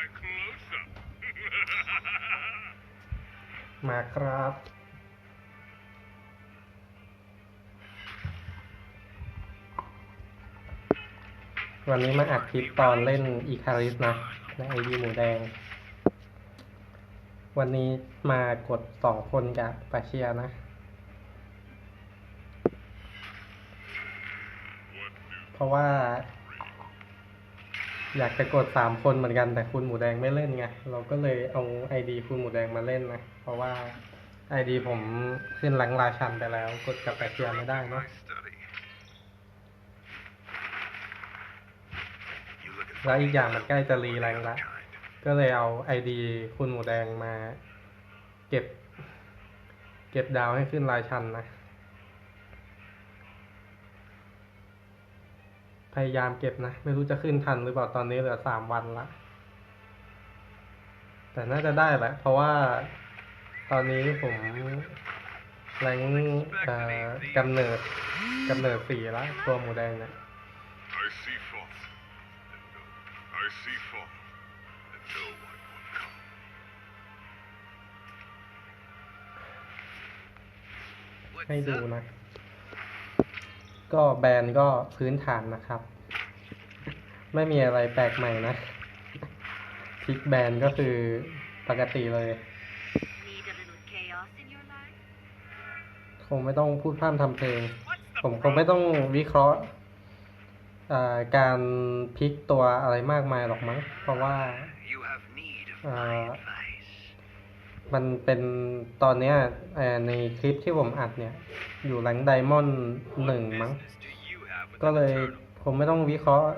my close-up. มาครับ วันนี้มาอัดคลิปตอนเล่นอีคาริสนะในไอดีหมูแดง วันนี้มากดสองคนกับปาเชียนะ เพราะว่า อยากจะกดสามคนเหมือนกันแต่คุณหมูแดงไม่เล่นไง เราก็เลยเอาไอดีคุณหมูแดงมาเล่นนะ เพราะว่าไอดีผมขึ้นหลังราชันไปแล้ว กดกับปาเชียไม่ได้เนาะแล้วอีกอย่างมันใกล้จะรีแรงละ ก็เลยเอาไอดีคุณหมูแดงมา เก็บ เก็บดาวให้ขึ้นรายชันนะ ยายามเก็บนะ ไม่รู้จะขึ้นทันหรือเปล่าตอนนี้เหลือสามวันละ แต่น่าจะได้แหละ เพราะว่าตอนนี้ผมแรงกำเนิดกำเนิดสีละตัวหมูแดงเนี่ย I see fault. And no. I see fault. And no one will come. ให้ดูนะ ก็แบรนด์ก็พื้นฐานนะครับ ไม่มีอะไรแปลกใหม่นะพลิกแบรนด์ก็คือปกติเลย คงไม่ต้องพูดพร่ำทำเพลง ผมคงไม่ต้องวิเคราะห์การพลิกตัวอะไรมากมายหรอกมั้ง เพราะว่า มันเป็นตอนเนี้ยในคลิปที่ผมอัดเนี่ย อยู่แรงไดมอนด์หนึ่งมั้ง ก็เลยผมไม่ต้องวิเคราะห์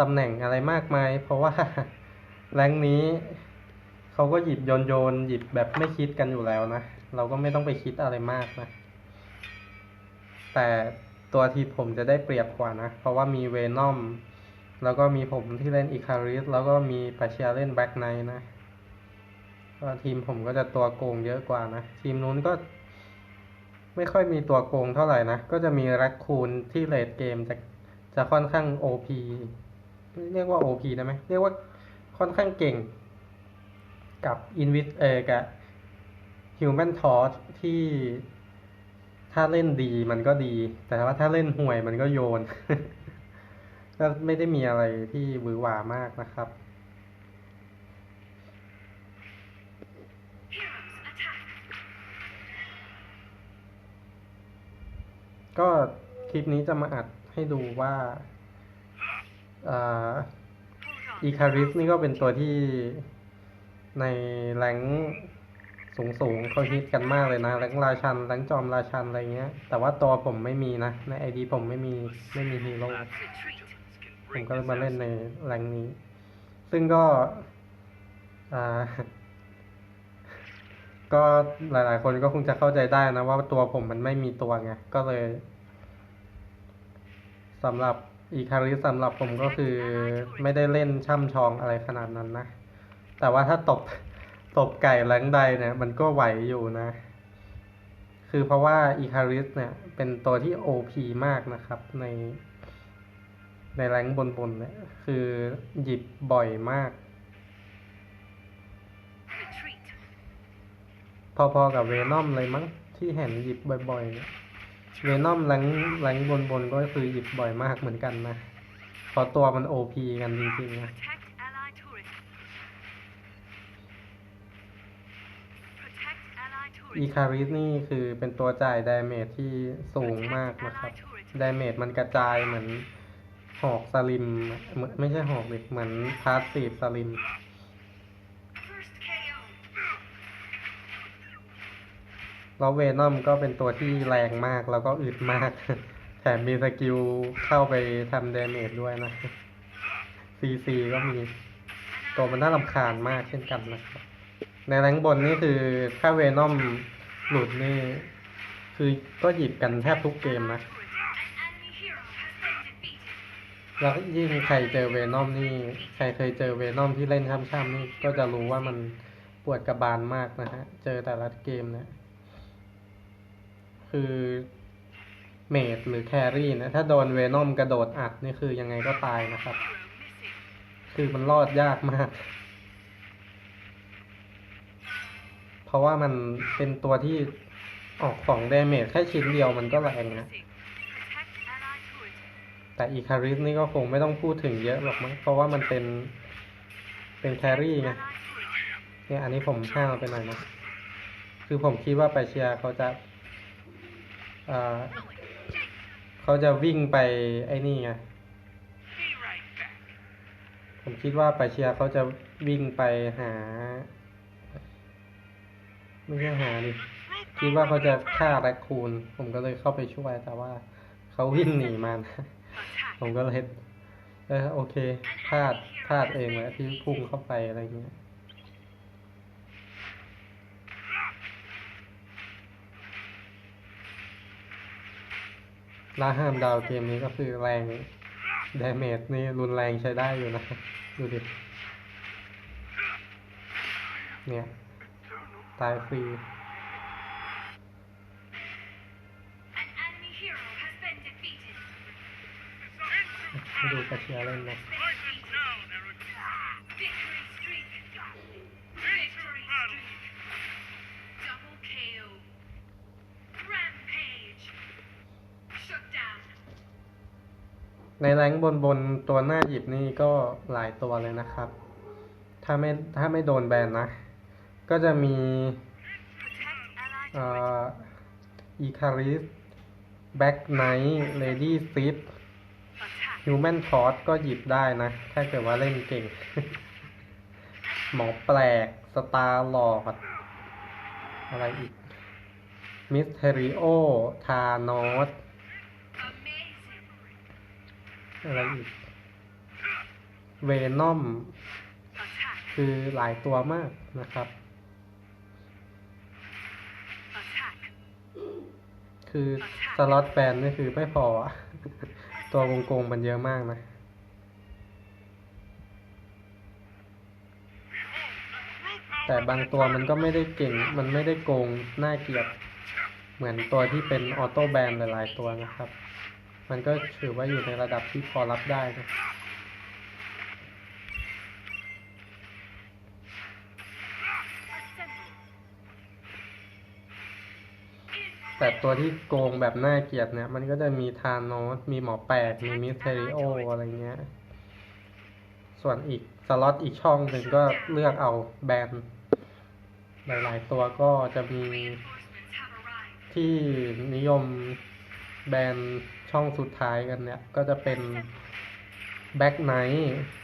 ตำแหน่งอะไรมากมาย เพราะว่าแรงนี้เขาก็หยิบโยนโยนหยิบแบบไม่คิดกันอยู่แล้วนะ เราก็ไม่ต้องไปคิดอะไรมากนะ แต่ตัวทีผมจะได้เปรียบกว่านะ เพราะว่ามีเวนอม แล้วก็มีผมที่เล่นอีคาริสแล้วก็มีปาเชียเล่นแบ็กไนนะ ก็ทีมผมก็จะตัวโกงเยอะกว่านะ ทีมนู้นก็ ไม่ค่อยมีตัวโกงเท่าไหร่นะ ก็จะมีแร็คคูนที่เลดเกมจะจะค่อนข้าง OP เรียกว่า OP ได้ไหมเรียกว่าค่อนข้างเก่ง กับ Invis เออกับ Human Torch ที่ถ้าเล่นดีมันก็ดี แต่ว่าถ้าเล่นห่วยมันก็โยนก็ไม่ได้มีอะไรที่หวือหวามากนะครับ ก็คลิปนี้จะมาอัดให้ดูว่าอ่าอีคาริสนี่ก็เป็นตัวที่ในแรงสูงสูงๆเขาฮิตกันมากเลยนะแรงราชันแรงจอมราชันอะไรเงี้ย แต่ว่าตัวผมไม่มีนะ ในไอดีผมไม่มีไม่มีฮีโร่ผมก็เลยมาเล่นในแรงนี้ ซึ่งก็อ่าก็หลาย ๆ คนก็คงจะเข้าใจได้นะว่าตัวผมมันไม่มีตัวไง ก็เลย สำหรับอีคาริสสำหรับผมก็คือไม่ได้เล่นช่ำชองอะไรขนาดนั้นนะ แต่ว่าถ้าตบตบไก่แรงใดเนี่ย มันก็ไหวอยู่นะ คือเพราะว่าอีคาริสเนี่ย เป็นตัวที่โอพีมากนะครับใน ในแรงบนๆเนี่ย คือหยิบบ่อยมาก Retreat. พอๆกับเวนอมเลยมั้งที่เห็นหยิบบ่อยๆเนี่ย เวนอมแรงแรงบนๆก็คือหยิบบ่อยมากเหมือนกันนะเพราะตัวมันโอพีกันจริงๆนะอีคาริสนี่คือเป็นตัวจ่ายดาเมจที่สูงมากนะครับดาเมจมันกระจายเหมือนหอกสลิมเหมือนไม่ใช่หอกดิเหมือนพาสซีฟสลิม แล้วเวนอมก็เป็นตัวที่แรงมากแล้วก็อึดมาก แถมมีสกิลเข้าไปทำเดเมจด้วยนะซีซีก็มี ตัวมันน่ารำคาญมากเช่นกันนะครับ ในแรงบนนี่คือถ้าเวนอมหลุดนี่ คือก็หยิบกันแทบทุกเกมนะ แล้วยิ่งใครเจอเวนอมนี่ ใครเคยเจอเวนอมที่เล่นช่ำๆนี่ก็จะรู้ว่ามันปวดกระบาลมากนะฮะ เจอแต่ละเกมเนี่ย คือเมดหรือแครี่นะ ถ้าโดนเวนอมกระโดดอัดนี่คือยังไงก็ตายนะครับ คือมันรอดยากมาก เพราะว่ามันเป็นตัวที่ออกของเดเมจแค่ชิ้นเดียวมันก็แรงนะ แต่อีคาริสนี่ก็คงไม่ต้องพูดถึงเยอะหรอกมั้ง เพราะว่ามันเป็น เป็นแครี่ไง เนี่ยอันนี้ผมห้ามไปหน่อยนะ คือผมคิดว่าไปเชียร์เขาจะ เขาจะวิ่งไปไอ้นี่ไงผมคิดว่าไปเชียร์เขาจะวิ่งไปหา ไม่ใช่หาดิคิดว่าเขาจะฆ่าแรคคูน ผมก็เลยเข้าไปช่วย แต่ว่าเขาวิ่งหนีมานะผมก็เลยเออโอเคพลาดพลาดเองแหละที่พุ่งเข้าไปอะไรเงี้ย ล่าห้ามดาวเกมนี้ก็คือแรงดาเมจนี่รุนแรงใช้ได้อยู่นะ ดูดิ เนี่ย ตายฟรี An enemy hero has been defeated. ให้ดูกระเชียร์เล่นนะ ในแรงบนบนตัวหน้าหยิบนี่ก็หลายตัวเลยนะครับ ถ้าไม่ถ้าไม่โดนแบนนะ ก็จะมีอีคาริสแบ็กไนท์เลดี้ซิป Attack. ฮิวแมนทอสก็หยิบได้นะ ถ้าเกิดว่าเล่นเก่ง หมอแปลก สตาร์ลอด อะไรอีก มิสเทริโอ ทานอส อะไรอีก เวนอม คือหลายตัวมากนะครับ คือสล็อตแบนนี่คือไม่พออะตัววงกลมมันเยอะมากนะแต่บางตัวมันก็ไม่ได้เก่ง มันไม่ได้โกง น่าเกลียด เหมือนตัวที่เป็นออโต้แบนหลายๆตัวนะครับ มันก็ถือว่าอยู่ในระดับที่พอรับได้นะแต่ตัวที่โกงแบบน่าเกลียดเนี่ย มันก็จะมีทานอสมีหมอแปลกมีมิสเทริโออะไรเงี้ย ส่วนอีกสล็อตอีกช่องหนึ่งก็เลือกเอาแบนหลายๆตัวก็จะมีที่นิยมแบน ช่องสุดท้ายกันเนี่ย ก็จะเป็น Back Knight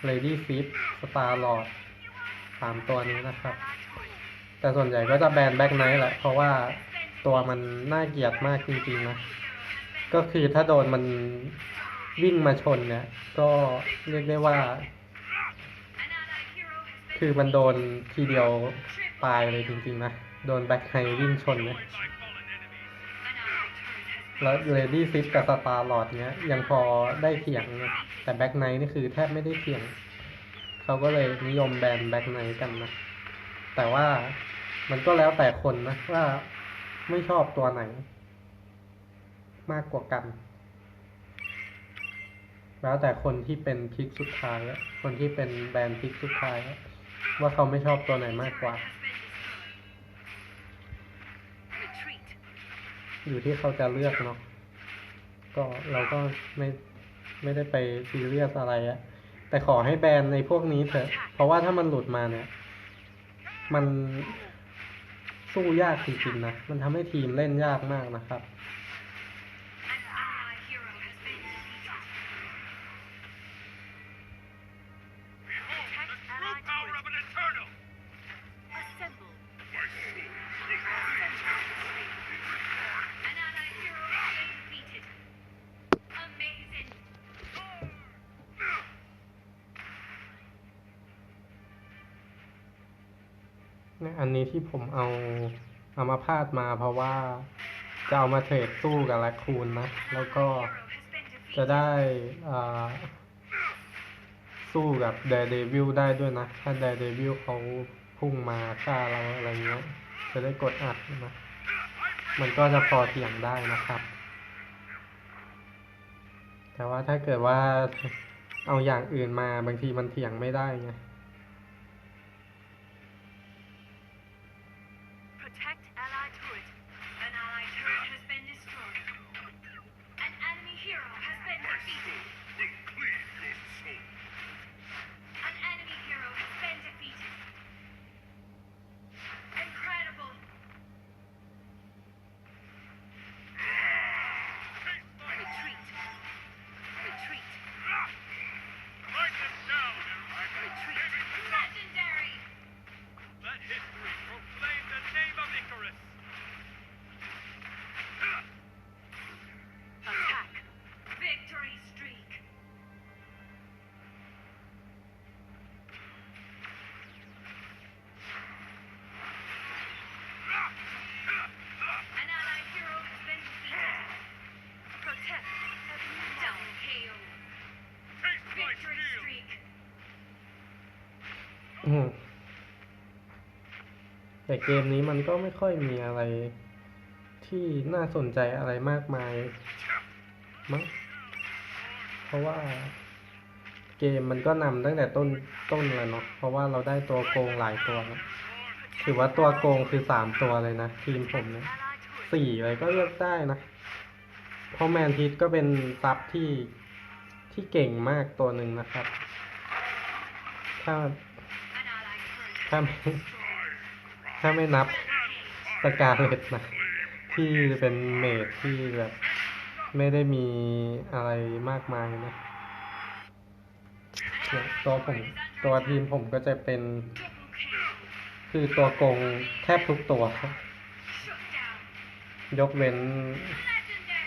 Lady Sif Star Lord สามตัวนี้นะครับ แต่ส่วนใหญ่ก็จะแบน Back Knight แหละ เพราะว่าตัวมันน่าเกลียดมากจริงๆนะ ก็คือถ้าโดนมันวิ่งมาชนเนี่ย ก็เรียกได้ว่า คือมันโดนทีเดียวตายเลยจริงๆนะ โดนแบ็คไฮวิ่งชนเนี่ย แล้วเลดี้ซิปกับสตาร์ลอดเนี้ย ยังพอได้เถียงนะแต่แบ็คไนท์นี่คือแทบไม่ได้เถียง เขาก็เลยนิยมแบนแบ็คไนท์กันนะ แต่ว่ามันก็แล้วแต่คนนะว่าไม่ชอบตัวไหน มากกว่ากัน แล้วแต่คนที่เป็นพิกสุดท้าย คนที่เป็นแบรนด์พิกสุดท้าย ว่าเขาไม่ชอบตัวไหนมากกว่า อยู่ที่เขาจะเลือกเนาะก็เราก็ไม่ไม่ได้ไปซีเรียสอะไรอะแต่ขอให้แบนในพวกนี้เถอะ เพราะว่าถ้ามันหลุดมาเนี่ย มันสู้ยากจริงๆนะ มันทำให้ทีมเล่นยากมากนะครับ อันนี้ที่ผมเอาเอามาพาดมาเพราะว่าจะเอามาเทรดสู้กับแรคคูนนะ แล้วก็จะได้อ่าสู้กับเดเดวิลได้ด้วยนะ ถ้าเดเดวิลเขาพุ่งมาฆ่าเราอะไรเงี้ย จะได้กดอัดนะ มันก็จะพอเถียงได้นะครับ แต่ว่าถ้าเกิดว่าเอาอย่างอื่นมาบางทีมันเถียงไม่ได้ไง แต่เกมนี้มันก็ไม่ค่อยมีอะไรที่น่าสนใจอะไรมากมายมั้งเพราะว่าเกมมันก็นำตั้งแต่ต้นต้นเลยเนาะเพราะว่าเราได้ตัวโกงหลายตัวนะถือว่าตัวโกงคือสามตัวเลยนะ ทีมผมเนี่ยสี่เลยก็เลือกได้นะเพราะแมนทิสก็เป็นซับที่ที่เก่งมากตัวหนึ่งนะครับ ถ้า ถ้าถ้าไม่นับสกาเลตนะ ที่เป็นเมดที่แบบ ไม่ได้มีอะไรมากมายนะตัวผมตัวทีมผมก็จะเป็น คือตัวโกงแทบทุกตัว ยกเว้น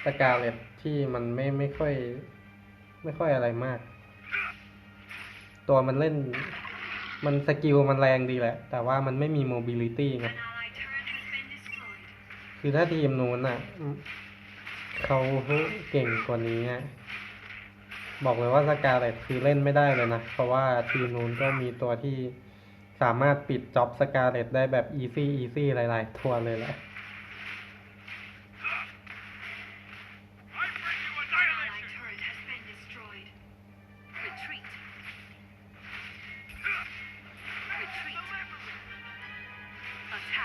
สกาเลตที่มันไม่ไม่ค่อย ไม่ค่อยอะไรมาก ตัวมันเล่น มันสกิลมันแรงดีแหละ แต่ว่ามันไม่มีโมบิลิตี้ไงคือถ้าทีมนู้นอะ เขาเก่งกว่านี้บอกเลยว่าสกาเลตคือเล่นไม่ได้เลยนะ เพราะว่าทีมนู้นก็มีตัวที่สามารถปิดจ็อบสกาเลตได้แบบอีซี่อีซี่หลาย ๆ ทัวเลยแหละ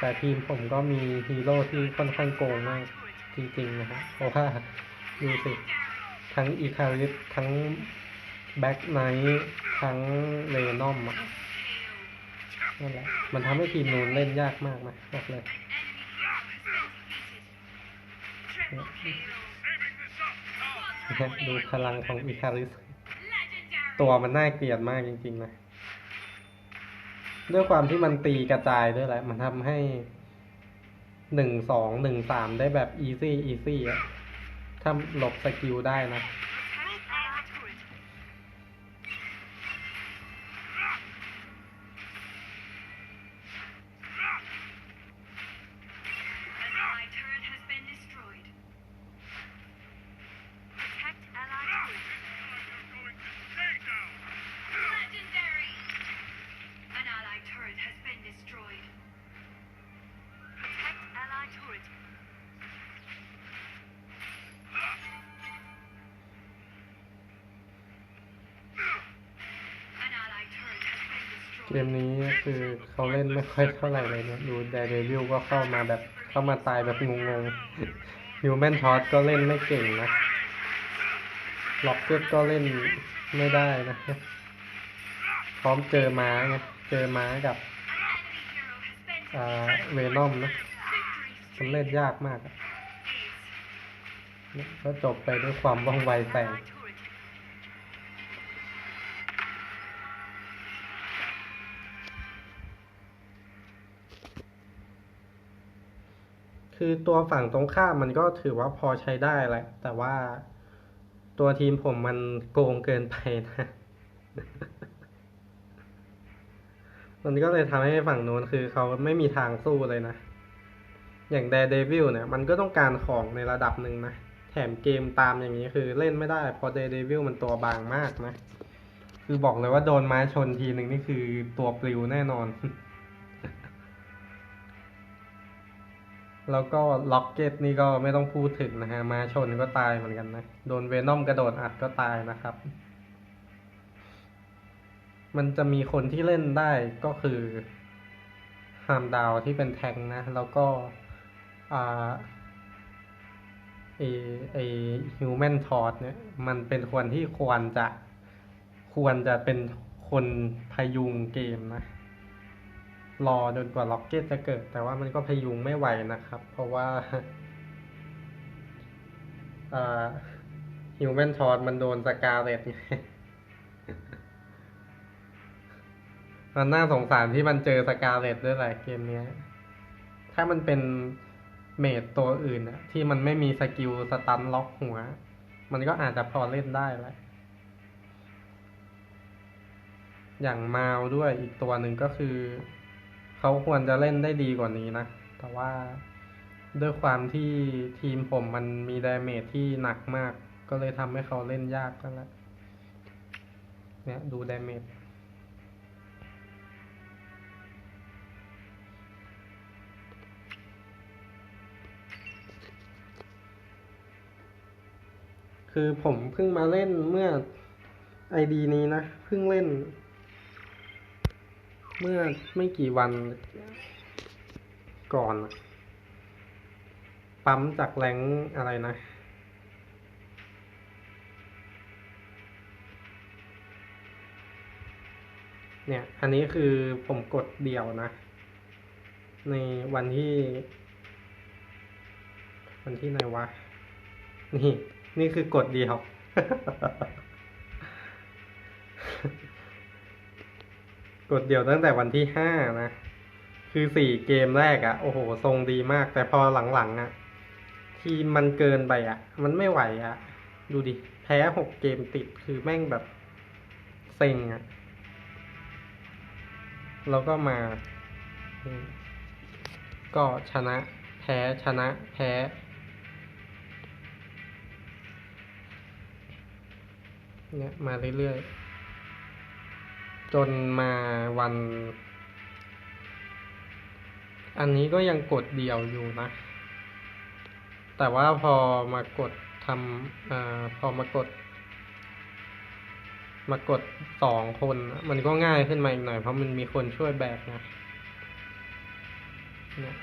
แต่ทีมผมก็มีฮีโร่ที่ค่อนข้างโกงมากจริงๆนะครับเพราะว่าดูสิ ทั้งอีคาริสทั้งแบ็กไนท์ทั้งเรนอมนั่นแหละ มันทำให้ทีมนูนเล่นยากมากนะบอกเลยดูพลังของอีคาริส ตัวมันน่าเกลียดมากจริงๆนะ ด้วยความที่มันตีกระจายด้วยแหละ มันทำให้หนึ่งสองหนึ่งสามได้แบบอีซี่อีซี่อะถ้าหลบสกิลได้นะ เขาเล่นไม่ค่อยเท่าไหร่เลยเนี่ยดูเดเดวิลก็เข้ามาแบบเข้ามาตายแบบงงๆฮิวแมนทอสก็เล่นไม่เก่งนะล็อกเก็ตก็เล่นไม่ได้นะพร้อมเจอม้าไงเจอม้ากับเวนอมนะมันเล่นยากมากอะ Ace. ก็จบไปด้วยความว่องไวแสง คือตัวฝั่งตรงข้ามมันก็ถือว่าพอใช้ได้แหละ แต่ว่าตัวทีมผมมันโกงเกินไปนะ มันก็เลยทำให้ฝั่งนู้นคือเขาไม่มีทางสู้เลยนะ อย่าง Daredevil เนี่ย มันก็ต้องการของในระดับหนึ่งนะ แถมเกมตามอย่างนี้คือเล่นไม่ได้เพราะ Daredevil มันตัวบางมากนะ คือบอกเลยว่าโดนไม้ชนทีหนึ่งนี่คือตัวปลิวแน่นอน แล้วก็ล็อกเก็ตนี่ก็ไม่ต้องพูดถึงนะฮะ มาชนก็ตายเหมือนกันนะ โดนเวนอมกระโดดอัดก็ตายนะครับ มันจะมีคนที่เล่นได้ก็คือฮามดาวที่เป็นแทงนะ แล้วก็อ่าไอไอฮิวแมนทอร์เนี่ย มันเป็นคนที่ควรจะควรจะเป็นคนพยุงเกมนะ รอจนกว่าล็อกเก็ตจะเกิด แต่ว่ามันก็พยุงไม่ไหวนะครับ เพราะว่าฮิวแมนทอร์มันโดนสกาเลตไงมันน่าสงสารที่มันเจอสกาเลตด้วยแหละเกมเนี้ยถ้ามันเป็นเมดตัวอื่นอะที่มันไม่มีสกิลสตันล็อกหัว มันก็อาจจะพอเล่นได้แหละ อย่างมาวด้วยอีกตัวหนึ่งก็คือ เขาควรจะเล่นได้ดีกว่านี้นะ แต่ว่าด้วยความที่ทีมผมมันมีดาเมจที่หนักมาก ก็เลยทำให้เขาเล่นยากนั่นแหละเนี่ยดูดาเมจคือผมเพิ่งมาเล่นเมื่อไอดีนี้นะ เพิ่งเล่น เมื่อไม่กี่วันก่อน ปั๊มจากแรงอะไรนะเนี่ย อันนี้คือผมกดเดี่ยวนะ ในวันที่ วันที่ไหนวะ นี่ นี่คือกดเดียว กดเดียวตั้งแต่วันที่ห้านะ คือสี่เกมแรกอะ่ะ โอ้โห ทรงดีมาก แต่พอหลังๆอะ่ะ ทีมมันเกินไปอะ่ะ มันไม่ไหวอะ่ะ ดูดิ แพ้หกเกมติดคือแม่งแบบเซ็งอะ่ะ แล้วก็มา ก็ชนะ แพ้ชนะ แพ้เนี่ยมาเรื่อยๆ จนมาวัน อันนี้ก็ยังกดเดี่ยวอยู่นะ แต่ว่าพอมากดทำอ่าพอมากด มากดสองคน มันก็ง่ายขึ้นมาอีกหน่อย เพราะมันมีคนช่วยแบกนะเนี่ย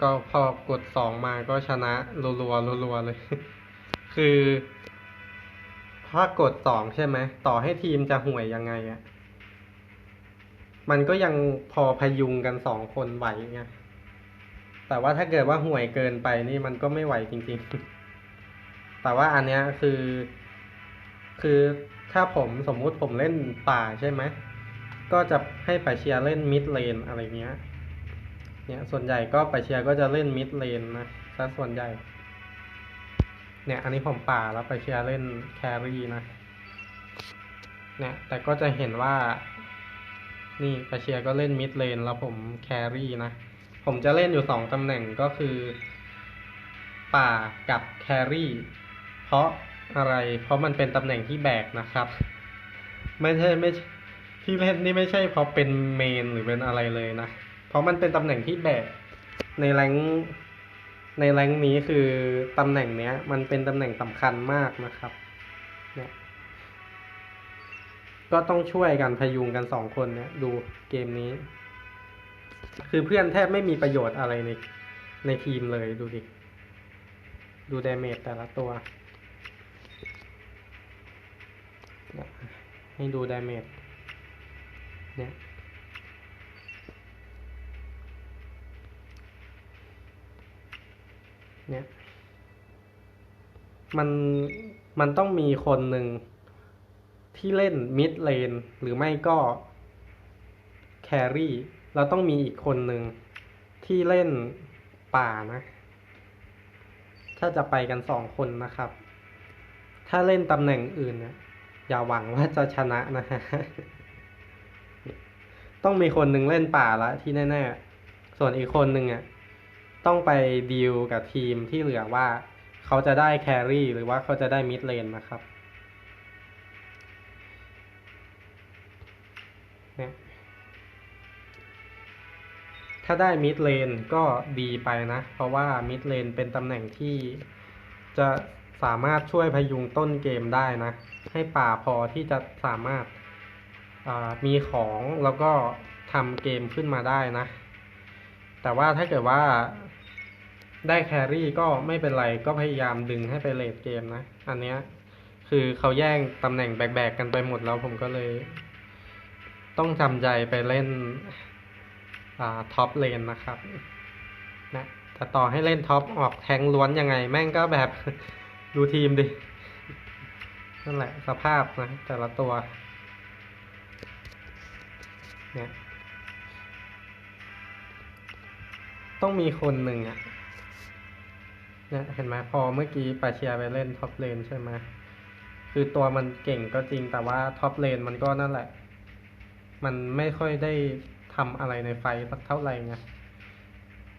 ก็พอกดสองมาก็ชนะรัวๆรัวๆเลย คือ ถ้ากดสองใช่ไหม ต่อให้ทีมจะห่วยยังไงอะมันก็ยังพอพยุงกันสองคนไหวไง แต่ว่าถ้าเกิดว่าห่วยเกินไปนี่มันก็ไม่ไหวจริงๆ แต่ว่าอันเนี้ยคือ คือถ้าผมสมมุติผมเล่นป่าใช่ไหม ก็จะให้ไปเชียร์เล่นมิดเลนอะไรเงี้ย เนี่ยส่วนใหญ่ก็ไปเชียร์ก็จะเล่นมิดเลนนะซะส่วนใหญ่ เนี่ยอันนี้ผมป่าแล้วไปเชียร์เล่นแครี่นะ เนี่ยแต่ก็จะเห็นว่า นี่ไปเชียร์ก็เล่นมิดเลนแล้วผมแครี่นะ ผมจะเล่นอยู่สองตำแหน่งก็คือ ป่ากับแครี่เพราะอะไร เพราะมันเป็นตำแหน่งที่แบกนะครับ ไม่ใช่ไม่ที่เล่นนี่ไม่ใช่เพราะเป็นเมนหรือเป็นอะไรเลยนะ เพราะมันเป็นตำแหน่งที่แบกในแรง ในแรงนี้คือตำแหน่งเนี้ย มันเป็นตำแหน่งสำคัญมากนะครับเนี่ยก็ต้องช่วยกันพยุงกันสองคนเนี่ยดูเกมนี้ คือเพื่อนแทบไม่มีประโยชน์อะไรในในทีมเลยดูดิดูดาเมจแต่ละตัว ให้ดูดาเมจเนี่ย เนี่ย มันมันต้องมีคนหนึ่งที่เล่นมิดเลนหรือไม่ก็แครี่เราต้องมีอีกคนหนึ่งที่เล่นป่านะ ถ้าจะไปกันสองคนนะครับ ถ้าเล่นตำแหน่งอื่นเนี่ยอย่าหวังว่าจะชนะนะฮะต้องมีคนหนึ่งเล่นป่าละที่แน่ๆ ส่วนอีกคนหนึ่งอะ ต้องไปดีลกับทีมที่เหลือว่าเขาจะได้แครี่หรือว่าเขาจะได้มิดเลนนะครับเนี่ยถ้าได้มิดเลนก็ดีไปนะ เพราะว่ามิดเลนเป็นตำแหน่งที่จะสามารถช่วยพยุงต้นเกมได้นะ ให้ป่าพอที่จะสามารถมีของแล้วก็ทำเกมขึ้นมาได้นะ แต่ว่าถ้าเกิดว่า ได้แครี่ก็ไม่เป็นไรก็พยายามดึงให้ไปเลดเกมนะ อันเนี้ยคือเขาแย่งตำแหน่งแบกๆกันไปหมดแล้วผมก็เลย ต้องจำใจไปเล่นอ่าท็อปเลนนะครับนะแต่ต่อให้เล่นท็อปออกแทงล้วนยังไง แม่งก็แบบดูทีมดิ นั่นแหละสภาพนะ แต่ละตัว เนี่ย ต้องมีคนหนึ่งอะ เนี่ยเห็นไหมพอเมื่อกี้ปาเชียไปเล่นท็อปเลนใช่ไหมคือตัวมันเก่งก็จริงแต่ว่าท็อปเลนมันก็นั่นแหละ มันไม่ค่อยได้ทำอะไรในไฟสักเท่าไหร่ไง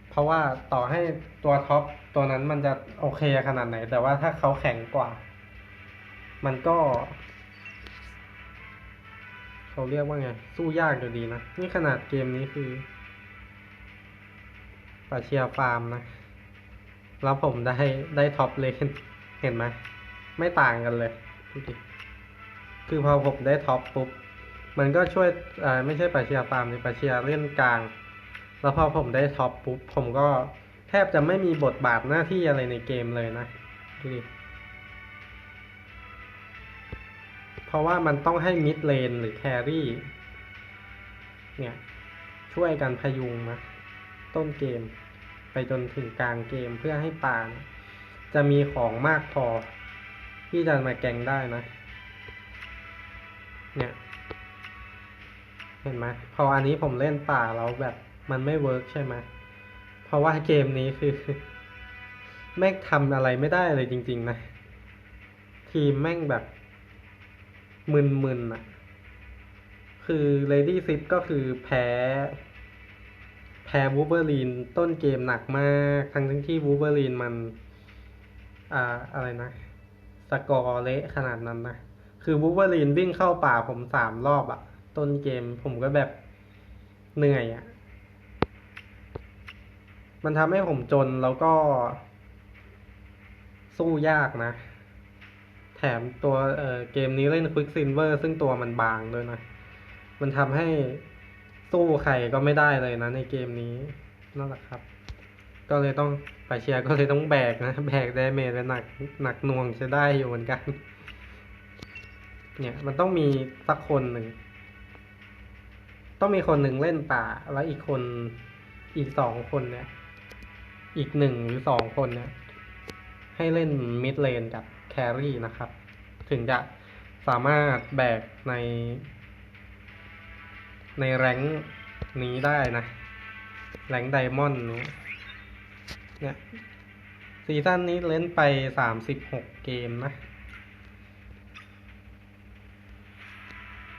เพราะว่าต่อให้ตัวท็อปตัวนั้นมันจะโอเคขนาดไหน แต่ว่าถ้าเขาแข็งกว่า มันก็ เขาเรียกว่าไง สู้ยากอยู่ดีนะ นี่ขนาดเกมนี้คือปาเชียฟาร์มนะ แล้วผมได้ได้ท็อปเลนเห็นไหมไม่ต่างกันเลยดูดิคือพอผมได้ท็อปปุ๊บมันก็ช่วยไม่ใช่ปาเชียฟามเลยปาเชียเล่นกลาง แล้วพอผมได้ท็อปปุ๊บผมก็แทบจะไม่มีบทบาทหน้าที่อะไรในเกมเลยนะดูดิเพราะว่ามันต้องให้มิดเลนหรือแครี่เนี่ยช่วยกันพยุงนะต้นเกม ไปจนถึงกลางเกมเพื่อให้ป่านจะมีของมากพอ ที่จะมาแกงได้นะ เนี่ย เห็นไหมพออันนี้ผมเล่นป่าแล้วแบบมันไม่เวิร์กใช่ไหมเพราะว่าเกมนี้คือแม่งทำอะไรไม่ได้เลยจริง ๆ นะ ทีมแม่งแบบมึนๆอะ คือ Lady s i p ก็คือแพ้ พ้วูเบอร์ลีนต้นเกมหนักมาก ทั้งทั้งที่วูเบอร์ลีนมันอ่าอะไรนะ สกอร์เละขนาดนั้นนะ คือวูเบอร์ลีนวิ่งเข้าป่าผมสามรอบอะต้นเกมผมก็แบบเหนื่อยอะมันทำให้ผมจนแล้วก็ สู้ยากนะ แถมตัวเอ่อเกมนี้เล่น Quick Silver ซึ่งตัวมันบางด้วยนะ มันทำให้ สู้ใครก็ไม่ได้เลยนะในเกมนี้นั่นแหละครับ ก็เลยต้องไปเชียร์ก็เลยต้องแบกนะ แบกได้เมจหนักหนักหน่วงจะได้อยู่เหมือนกัน เนี่ยมันต้องมีสักคนหนึ่ง ต้องมีคนหนึ่งเล่นป่า แล้วอีกคนอีกสองคนเนี่ย อีกหนึ่งหรือสองคนเนี่ย ให้เล่นมิดเลนกับแครี่นะครับ ถึงจะสามารถแบกใน ในแรงนี้ได้นะแรงไดมอนด์นี้เนี่ยซีซั่นนี้เล่นไปสามสิบหกเกมนะ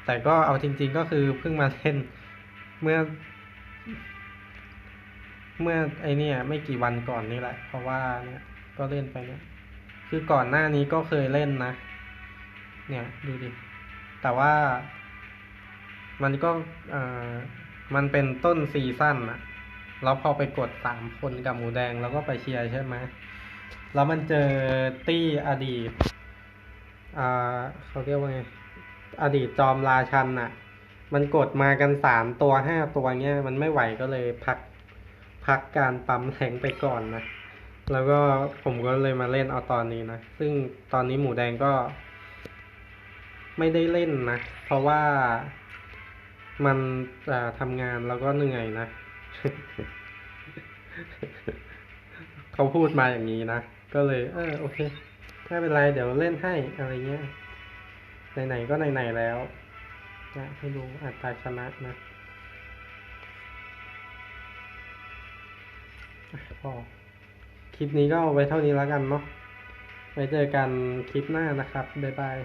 แต่ก็เอาจริง ๆก็คือเพิ่งมาเล่นเมื่อ เมื่อไอเนี่ยไม่กี่วันก่อนนี่แหละ เพราะว่าเนี่ยก็เล่นไปเนี่ย คือก่อนหน้านี้ก็เคยเล่นนะ เนี่ยดูดิ แต่ว่า มันก็อ่อมันเป็นต้นซีซั่นอะแล้วพอไปกดสามคนกับหมูแดงแล้วก็ไปเชียร์ใช่ไหมแล้วมันเจอตี้อดีตอ่าเขาเรียกว่าไง อดีตจอมราชันน่ะมันกดมากันสามตัวห้าตัวเงี้ย มันไม่ไหวก็เลยพักพักการปั๊มแรงไปก่อนนะ แล้วก็ผมก็เลยมาเล่นเอาตอนนี้นะ ซึ่งตอนนี้หมูแดงก็ ไม่ได้เล่นนะ เพราะว่า มันอ่าทำงานแล้วก็เหนื่อยนะ เขาพูดมาอย่างนี้นะ ก็เลย เออโอเคไม่เป็นไรเดี๋ยวเล่นให้อะไรเงี้ยไหนๆก็ไหนๆแล้วนะให้ดูอัตราชนะนะอะพอคลิปนี้ก็เอาไว้เท่านี้แล้วกันเนาะไว้เจอกันคลิปหน้านะครับ บ๊ายบาย